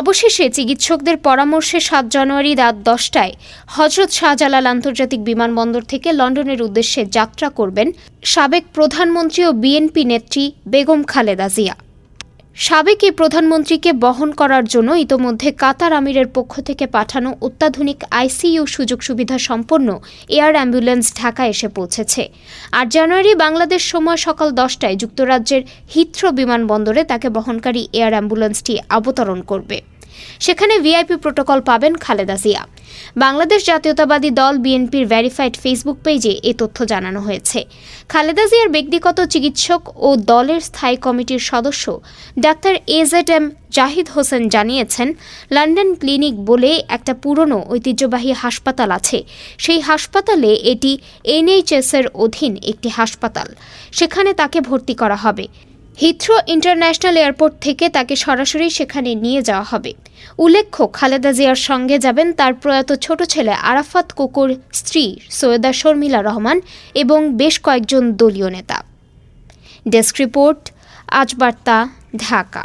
অবশেষে চিকিৎসকদের পরামর্শে সাত জানুয়ারি রাত দশটায় হজরত শাহজালাল আন্তর্জাতিক বিমানবন্দর থেকে লন্ডনের উদ্দেশ্যে যাত্রা করবেন সাবেক প্রধানমন্ত্রী ও বিএনপি নেত্রী বেগম খালেদা জিয়া। সাবেক প্রধানমন্ত্রীকে বহন করার জন্য ইতোমধ্যে কাতার আমিরের পক্ষ থেকে পাঠানো অত্যাধুনিক আইসিইউ সুযোগ সুবিধা সম্পন্ন এয়ার অ্যাম্বুলেন্স ঢাকা এসে পৌঁছেছে। আট জানুয়ারি বাংলাদেশ সময় সকাল দশটায় যুক্তরাজ্যের হিথ্রো বিমানবন্দরে তাকে বহনকারী এয়ার অ্যাম্বুলেন্সটি অবতরণ করবে। সেখানে ভিআইপি প্রোটোকল পাবেন খালেদা জিয়া। বাংলাদেশ জাতীয়তাবাদী দল বিএনপির ভেরিফাইড ফেসবুক পেজে এ তথ্য জানানো হয়েছে। খালেদা জিয়ার ব্যক্তিগত চিকিৎসক ও দলের স্থায়ী কমিটির সদস্য doctor A Z M Zahid Hossain জানিয়েছেন, লন্ডন ক্লিনিক বলে একটা পুরনো ঐতিহ্যবাহী হাসপাতাল আছে। সেই হাসপাতালে এটি এনএইচএস এর অধীন একটি হাসপাতাল। সেখানে তাকে ভর্তি করা হবে। হিথ্রো ইন্টারন্যাশনাল এয়ারপোর্ট থেকে তাকে সরাসরি সেখানে নিয়ে যাওয়া হবে। উল্লেখ্য, খালেদা জিয়ার সঙ্গে যাবেন তার প্রয়াত ছোট ছেলে আরাফাত কোকোর স্ত্রী সৈয়দা শর্মিলা রহমান এবং বেশ কয়েকজন দলীয় নেতা। ডেস্ক রিপোর্ট, আজ বার্তা, ঢাকা।